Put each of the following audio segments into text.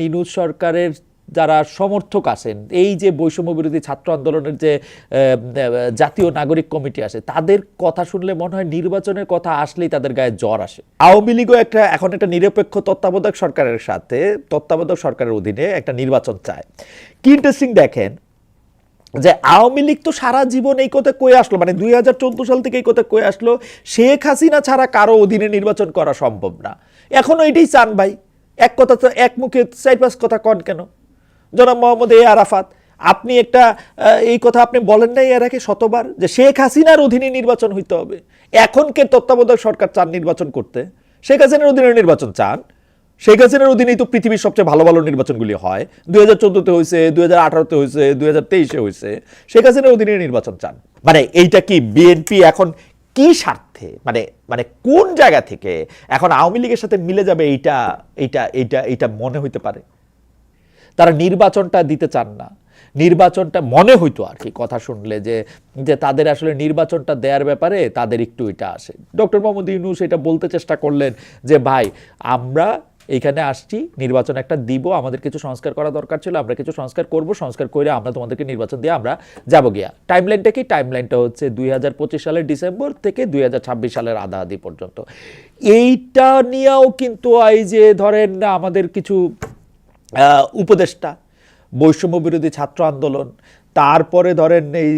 নিনুজ সরকারের যারা সমর্থক আছেন, এই যে বৈষম্য বিরোধী ছাত্র আন্দোলনের যে জাতীয় নাগরিক কমিটি আছে, তাদের কথা শুনলে মনে হয় নির্বাচনের কথা আসলেই তাদের গায়ে জ্বর আসে। আওয়ামী লীগও একটা, এখন একটা নিরপেক্ষ তত্ত্বাবধায়ক সরকারের সাথে, তত্ত্বাবধায়ক সরকারের অধীনে একটা নির্বাচন চায়। কি ইন্টারেস্টিং দেখেন, যে আওয়ামী লীগ তো সারা জীবন এই কথা কয়ে আসলো মানে দুই হাজার চোদ্দ সাল থেকে এই কথা কয়ে আসলো, শেখ হাসিনা ছাড়া কারও অধীনে নির্বাচন করা সম্ভব না। এখনও এটাই চান ভাই। এক কথা তো এক মুখে চার পাঁচ কথা কন কেন? জনাব মোহাম্মদ এ আরাফাত, আপনি একটা এই কথা আপনি বলেন নাই এর আগে শতবার যে শেখ হাসিনার অধীনে নির্বাচন হইতে হবে। এখন কে তত্ত্বাবধায়ক সরকার চান নির্বাচন করতে? শেখ হাসিনার অধীনে নির্বাচন চান। শেখ হাসিনার অধীনেই তো পৃথিবীর সবচেয়ে ভালো ভালো নির্বাচনগুলি হয়। দুই হাজার চোদ্দোতে হয়েছে দুই হাজার আঠারোতে হয়েছে দুই হাজার তেইশে হয়েছে শেখ হাসিনার অধীনে নির্বাচন চান। মানে এইটা কি বিএনপি এখন কি স্বার্থে মানে মানে কোন জায়গা থেকে এখন আওয়ামী লীগের সাথে মিলে যাবে এইটা এইটা এইটা এইটা মনে হইতে পারে? তারা নির্বাচনটা দিতে চান না। নির্বাচনটা মনে হইতো আর কি, কথা শুনলে যে যে তাদের আসলে নির্বাচনটা দেওয়ার ব্যাপারে তাদের একটু এটা আসে। ডক্টর মোহাম্মদ ইউনুস এটা বলতে চেষ্টা করলেন যে, ভাই, আমরা এইখানে আসছি, নির্বাচন একটা দিব, আমাদের কিছু সংস্কার করা দরকার ছিল, আমরা কিছু সংস্কার করব, সংস্কার করে আমরা তোমাদেরকে নির্বাচন দিয়ে আমরা যাব গিয়া। টাইমলাইনটা কি? টাইমলাইনটা হচ্ছে দুই হাজার পঁচিশ সালের ডিসেম্বর থেকে দুই হাজার ছাব্বিশ সালের আধা আধি পর্যন্ত। এইটা নিয়েও কিন্তু এই যে ধরেন আমাদের কিছু উপদেষ্টা, বৈষম্য বিরোধী ছাত্র আন্দোলন, তারপরে ধরেন এই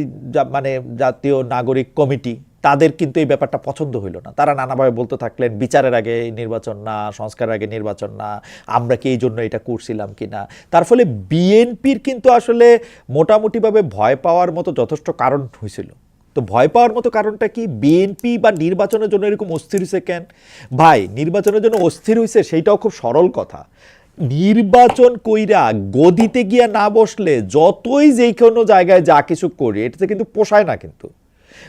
মানে জাতীয় নাগরিক কমিটি তাদের কিন্তু এই ব্যাপারটা পছন্দ হইল না। তারা নানাভাবে বলতে থাকলেন, বিচারের আগে নির্বাচন না, সংস্কারের আগে নির্বাচন না, আমরা কি এই জন্য এটা করছিলাম কি না? তার ফলে বিএনপির কিন্তু আসলে মোটামুটিভাবে ভয় পাওয়ার মতো যথেষ্ট কারণ হয়েছিল। তো ভয় পাওয়ার মতো কারণটা কি? বিএনপি বা নির্বাচনের জন্য এরকম অস্থির হয়েছে কেন? ভাই, নির্বাচনের জন্য অস্থির হয়েছে সেইটাও খুব সরল কথা। নির্বাচন কইরা গদিতে গিয়া না বসলে যতই যেই কোনো জায়গায় যা কিছু করি, এটাতে কিন্তু পোষায় না কিন্তু।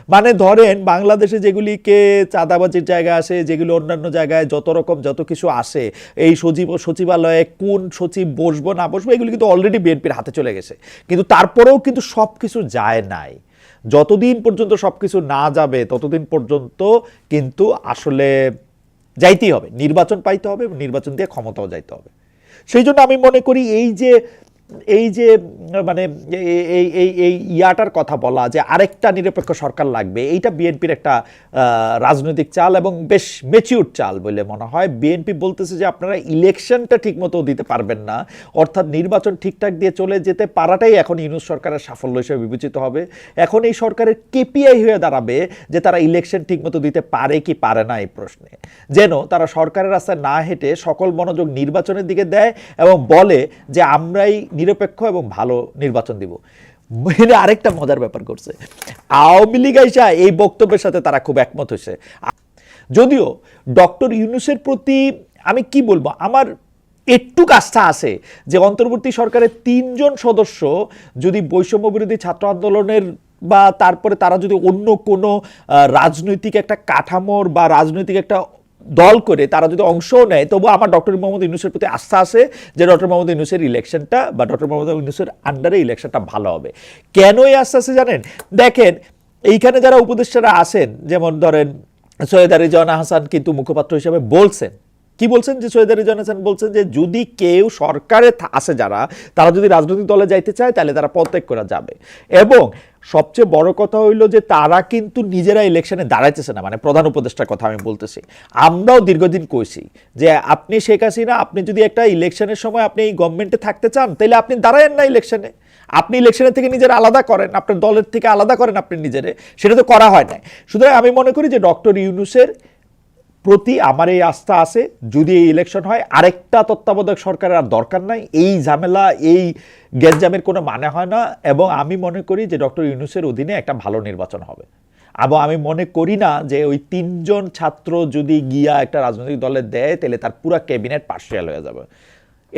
মানে ধরেন বাংলাদেশে যেগুলিকে চাঁদাবাজির জায়গা আসে, যেগুলো অন্যান্য জায়গায় যত রকম যত কিছু আসে, এই সচিব, সচিবালয়ে কোন সচিব বসবো, না বসবো, এগুলি কিন্তু অলরেডি বিএনপির হাতে চলে গেছে। কিন্তু তারপরেও কিন্তু সব কিছু যায় নাই। যতদিন পর্যন্ত সব কিছু না যাবে, ততদিন পর্যন্ত কিন্তু আসলে যাইতেই হবে। নির্বাচন পাইতে হবে এবং নির্বাচন দিয়ে ক্ষমতাও যাইতে হবে। সেই জন্য আমি মনে করি এই যে এই যে মানে এই এই এই ইয়াটার কথা বলা যে আরেকটা নিরপেক্ষ সরকার লাগবে, এইটা বিএনপির একটা রাজনৈতিক চাল এবং বেশ মেচিউর চাল বলে মনে হয়। বিএনপি বলতেছে যে আপনারা ইলেকশনটা ঠিকমতো দিতে পারবেন না, অর্থাৎ নির্বাচন ঠিকঠাক দিয়ে চলে যেতে পারাটাই এখন ইউনুস সরকারের সাফল্য হিসেবে বিবেচিত হবে। এখন এই সরকারের কেপিআই হয়ে দাঁড়াবে যে তারা ইলেকশন ঠিকমতো দিতে পারে কি পারে না এই প্রশ্নে। যেন তারা সরকারের রাস্তায় না হেঁটে সকল মনোযোগ নির্বাচনের দিকে দেয় এবং বলে যে আমরাই নিরপেক্ষ এবং ভালো নির্বাচন দিব। এটা আরেকটা মজার ব্যাপার করছে। আওয়ামী লীগ আইসা এই বক্তব্যের সাথে তারা খুব একমত হয়েছে। যদিও ডক্টর ইউনুসের প্রতি আমি কি বলব, আমার একটু আস্থা আছে যে অন্তর্বর্তী সরকারের তিনজন সদস্য যদি বৈষম্য বিরোধী ছাত্র আন্দোলনের বা তারপরে তারা যদি অন্য কোনো রাজনৈতিক একটা কাঠামোর বা রাজনৈতিক একটা দল করে তারা যদি অংশও নেয়, তবু আমার ডক্টর মোহাম্মদ ইউনুসের প্রতি আস্থা আছে যে ডক্টর মোহাম্মদ ইউনুসের ইলেকশনটা বা ডক্টর মোহাম্মদ ইউনুসের আন্ডারে ইলেকশনটা ভালো হবে। কেন এই আস্থা আছে জানেন? দেখেন, এইখানে যারা উপদেষ্টারা আছেন, যেমন ধরেন সৈয়দ রিজওয়ানা হাসান কিন্তু মুখপাত্র হিসেবে বলছেন কি বলছেন যে সৈয়দ রিজওয়ান হাসান বলছেন যে যদি কেউ সরকারে আসে যারা, তারা যদি রাজনৈতিক দলে যাইতে চায়, তাহলে তারা পদত্যাগ করা যাবে। এবং সবচেয়ে বড় কথা হইল যে তারা কিন্তু নিজেরা ইলেকশনে দাঁড়াইতেছে না মানে প্রধান উপদেষ্টার কথা আমি বলতেছি। আমরাও দীর্ঘদিন কইছি যে আপনি শেখ হাসিনা, আপনি যদি একটা ইলেকশনের সময় আপনি এই গভর্নমেন্টে থাকতে চান তাহলে আপনি দাঁড়ায়েন না ইলেকশনে আপনি ইলেকশনের থেকে নিজের আলাদা করেন, আপনার দলের থেকে আলাদা করেন আপনি নিজেরে। সেটা তো করা হয় না সুতরাং আমি মনে করি যে ডক্টর ইউনুসের প্রতি আমার এই আস্থা আছে, যদি এই ইলেকশন হয়, আরেকটা তত্ত্বাবধায়ক সরকারের আর দরকার নাই। এই ঝামেলা, এই গ্যাঞ্জামের কোনো মানে হয় না এবং আমি মনে করি যে ডক্টর ইউনুসের অধীনে একটা ভালো নির্বাচন হবে। এবং আমি মনে করি না যে ওই তিনজন ছাত্র যদি গিয়া একটা রাজনৈতিক দলে দেয়, তাহলে তার পুরো ক্যাবিনেট পার্সিয়াল হয়ে যাবে।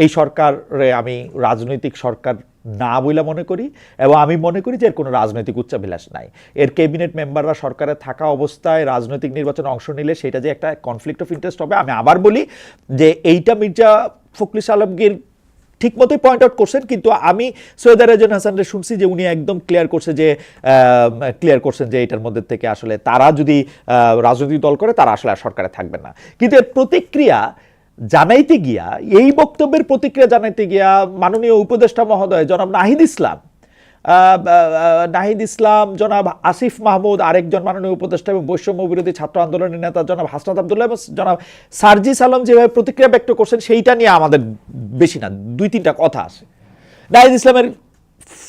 এই সরকারে আমি রাজনৈতিক সরকার না বলে মনে করি এবং আমি মনে করি যে এর কোনো রাজনৈতিক উচ্চাভিলাষ নাই। এর ক্যাবিনেট মেম্বাররা সরকারে থাকা অবস্থায় রাজনৈতিক নির্বাচনে অংশ নিলে সেটা যে একটা কনফ্লিক্ট অফ ইন্টারেস্ট হবে, আমি আবার বলি যে এইটা মির্জা ফখরুল আলমগীর ঠিক মতোই পয়েন্ট আউট করছেন, কিন্তু আমি সৈয়দ রাজন হাসানরে শুনছি যে উনি একদম ক্লিয়ার করছে যে ক্লিয়ার করছেন যে এটার মধ্যে থেকে আসলে তারা যদি রাজনৈতিক দল করে, তারা আসলে আর সরকারে থাকবে না। কিন্তু এর প্রতিক্রিয়া জানাইতে গিয়া, এই বক্তব্যের প্রতিক্রিয়া জানাইতে গিয়া মাননীয় উপদেষ্টা মহোদয় জনাব নাহিদ ইসলাম নাহিদ ইসলাম জনাব আসিফ মাহমুদ, আরেকজন মাননীয় উপদেষ্টা এবং বৈষম্য বিরোধী ছাত্র আন্দোলনের নেতা জনাব হাসনাত আবদুল্লাহ এবং জনাব সার্জিস আলম যেভাবে প্রতিক্রিয়া ব্যক্ত করছেন, সেইটা নিয়ে আমাদের বেশি না দুই তিনটা কথা আছে। নাহিদ ইসলামের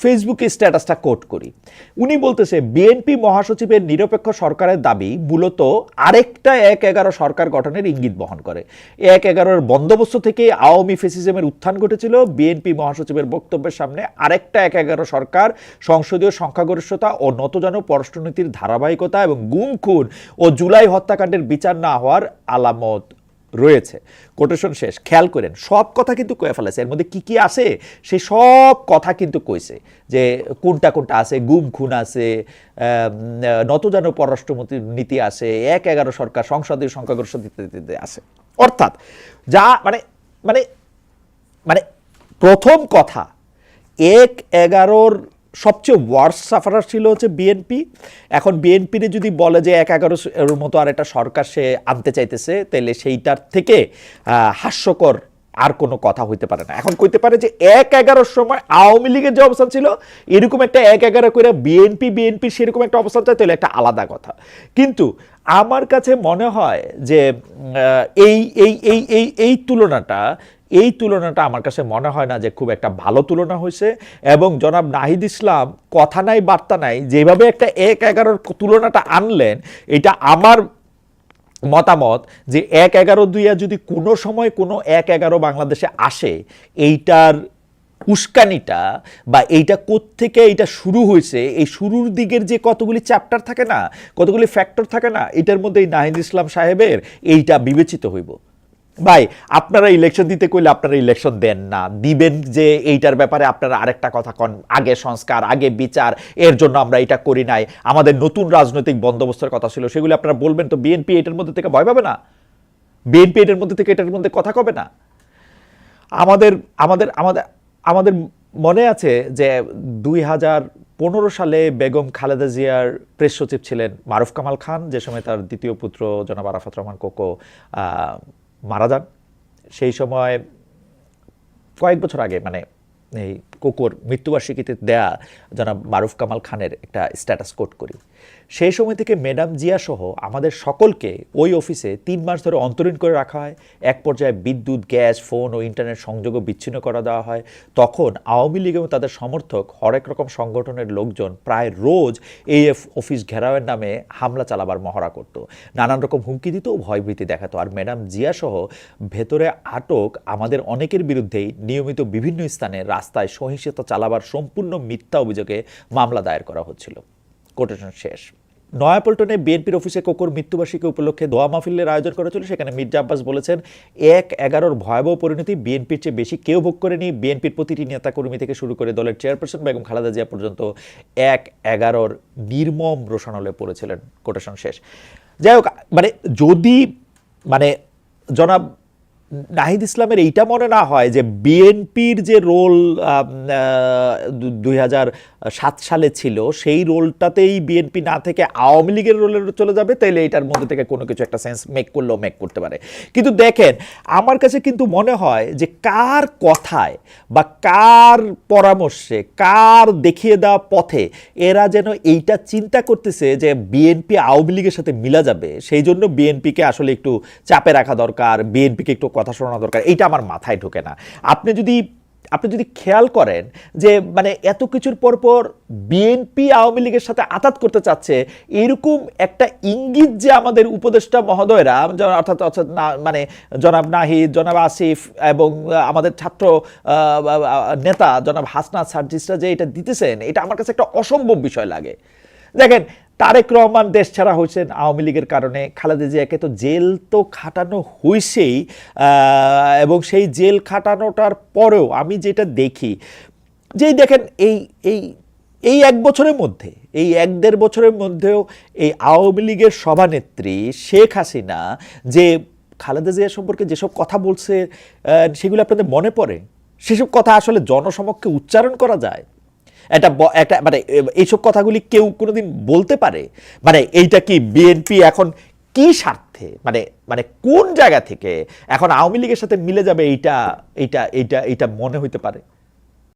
ফেসবুকে স্ট্যাটাসটা কোট করি। উনি বলতেছে, বিএনপি মহাসচিবের নিরপেক্ষ সরকারের দাবি মূলত আরেকটা এক এগারো সরকার গঠনের ইঙ্গিত বহন করে। এক এগারোর বন্দোবস্ত থেকে আওয়ামী ফেসিজমের উত্থান ঘটেছিল। বিএনপি মহাসচিবের বক্তব্যের সামনে আরেকটা এক এগারো সরকার সংসদীয় সংখ্যাগরিষ্ঠতা ও নতজানু পররাষ্ট্রনীতির ধারাবাহিকতা এবং গুম খুন ও জুলাই হত্যাকাণ্ডের বিচার না হওয়ার আলামত রয়েছে। কোটেশন শেষ, খেয়াল করেন, সব কথা কিন্তু কয়ে ফেলেছে। এর মধ্যে কি কি আছে? সে সব কথা কিন্তু কইছে যে কোনটা কোনটা আছে, গুম খুন আছে নতজানু পররাষ্ট্রমন্ত্রী নীতি আছে, এক এগারো সরকার, সংসদীয় সংখ্যাগরিষ্ঠ আছে। অর্থাৎ যা মানে মানে মানে প্রথম কথা, এক এগারোর সবচেয়ে ওয়ার্স সাফারার ছিল হচ্ছে বিএনপি এখন বিএনপির যদি বলে যে এক এগারো এর মতো আর একটা সরকার সে আনতে চাইতেছে তাহলে সেইটার থেকে হাস্যকর আর কোনো কথা হইতে পারে না। এখন কইতে পারে যে এক এগারোর সময় আওয়ামী লীগের যে অবস্থান ছিল, এরকম একটা এক এগারো করে বিএনপি বিএনপি সেরকম একটা অবস্থান চায় তাহলে একটা আলাদা কথা। কিন্তু আমার কাছে মনে হয় যে এই এই এই এই এই তুলনাটা এই তুলনাটা আমার কাছে মনে হয় না যে খুব একটা ভালো তুলনা হয়েছে। এবং জনাব নাহিদ ইসলাম কথা নাই, বার্তা নাই, যেভাবে একটা এক এগারোর তুলনাটা আনলেন, এটা আমার মতামত যে এক এগারো দুইয়া যদি কোনো সময় কোনো এক এগারো বাংলাদেশে আসে, এইটার উস্কানিটা বা এইটা থেকে এইটা শুরু হয়েছে, এই শুরুর দিকের যে কতগুলি চ্যাপ্টার থাকে না, কতগুলি ফ্যাক্টর থাকে না, এটার মধ্যে এই নাহিদ ইসলাম সাহেবের এইটা বিবেচিত হইব। ভাই, আপনারা ইলেকশন দিতে কইলে আপনারা ইলেকশন দেন না। দিবেন যে এইটার ব্যাপারে আপনারা আরেকটা কথা কন। আগে সংস্কার, আগে বিচার, এর জন্য আমরা এটা করি নাই। আমাদের নতুন রাজনৈতিক বন্দোবস্তের কথা ছিল, সেগুলো আপনারা বলবেন তো বিএনপি এটার মধ্যে থেকে ভয় পাবে না? বিএনপি এটার মধ্যে থেকে এটার মধ্যে কথা কবে না? আমাদের আমাদের আমাদের আমাদের মনে আছে যে দুই হাজার পনেরো সালে বেগম খালেদা জিয়ার প্রেস সচিব ছিলেন মারুফ কামাল খান, যে সময় তার দ্বিতীয় পুত্র জনাব আরাফাত রহমান কোকো মারা যান। সেই সময় কয়েক বছর আগে মানে এই কুকুর মৃত্যুবার্ষিকীতে দেয়া জনাব মারুফ কামাল খানের একটা স্ট্যাটাস কোট করি। সেই সময় থেকে ম্যাডাম জিয়া সহ আমাদের সকলকে ওই অফিসে তিন মাস ধরে অন্তরীণ করে রাখা হয়। এক পর্যায়ে বিদ্যুৎ, গ্যাস, ফোন ও ইন্টারনেট সংযোগও বিচ্ছিন্ন করা দেওয়া হয়। তখন আওয়ামী লীগ এবং তাদের সমর্থক হরেক রকম সংগঠনের লোকজন প্রায় রোজ এই অফিস ঘেরাওয়ের নামে হামলা চালাবার মহড়া করত। নানান রকম হুমকি দিত ও ভয়ভীতি দেখাতো। আর ম্যাডাম জিয়া সহ ভেতরে আটক আমাদের অনেকের বিরুদ্ধেই নিয়মিত বিভিন্ন স্থানে রাস্তায় সহিংসতা চালাবার সম্পূর্ণ মিথ্যা অভিযোগে মামলা দায়ের করা হচ্ছিল। কোটেশন শেষ। নয়াপল্টনে বিএনপির অফিসে কোকর মৃত্যুবার্ষিকী উপলক্ষে দোয়া মাহফিলের আয়োজন করা ছিল সেখানে মির্জা আব্বাস বলেছেন, এক এগারোর ভয়াবহ পরিণতি বিএনপির চেয়ে বেশি কেউ ভোগ করেনি। বিএনপির প্রতিটি নেতাকর্মী থেকে শুরু করে দলের চেয়ারপারসন বেগম খালেদা জিয়া পর্যন্ত এক এগারোর নির্মম রোশানলে পড়েছিলেন। কোটেশন শেষ। যাই হোক মানে যদি মানে জনাব নাহিদ ইসলামের এইটা মনে না হয় যে বিএনপির যে রোল দুই সাত সালে ছিল, সেই রোলটাতেই বিএনপি না থেকে আওয়ামী লীগের রোলে চলে যাবে, তাইলে এটার মধ্যে থেকে কোনো কিছু একটা সেন্স মেক করলেও মেক করতে পারে। কিন্তু দেখেন, আমার কাছে কিন্তু মনে হয় যে কার কথায় বা কার পরামর্শে, কার দেখিয়ে দেওয়া পথে এরা যেন এইটা চিন্তা করতেছে যে বিএনপি আওয়ামী লীগের সাথে মিলা যাবে, সেই জন্য বিএনপিকে আসলে একটু চাপে রাখা দরকার, বিএনপিকে একটু কথা শোনানো দরকার, এইটা আমার মাথায় ঢোকে না। আপনি যদি আপনি যদি খেয়াল করেন যে মানে এত কিছুর পর পর বিএনপি আওয়ামী লীগের সাথে আতাত করতে চাচ্ছে, এরকম একটা ইঙ্গিত যে আমাদের উপদেষ্টা মহোদয়রা অর্থাৎ অর্থাৎ মানে জনাব নাহিদ, জনাব আসিফ এবং আমাদের ছাত্র নেতা জনাব হাসনাত সার্জিসরা যে এটা দিতেছেন, এটা আমার কাছে একটা অসম্ভব বিষয় লাগে। দেখেন তারেক রহমান দেশ ছাড়া হয়েছেন আওয়ামী লীগের কারণে। খালেদা জিয়াকে তো জেল তো খাটানো হয়েছেই এবং সেই জেল খাটানোটার পরেও আমি যেটা দেখি, যেই দেখেন এই এই এই এক বছরের মধ্যে, এই এক দেড় বছরের মধ্যেও এই আওয়ামী লীগের সভানেত্রী শেখ হাসিনা যে খালেদা জিয়া সম্পর্কে যেসব কথা বলছে সেগুলো আপনাদের মনে পড়ে? সেসব কথা আসলে জনসমক্ষে উচ্চারণ করা যায়? একটা একটা মানে এইসব কথাগুলি কেউ কোনোদিন বলতে পারে? মানে এইটা কি বিএনপি এখন কি স্বার্থে? মানে মানে কোন জায়গা থেকে এখন আওয়ামী লীগের সাথে মিলে যাবে এইটা এইটা এইটা এইটা মনে হইতে পারে?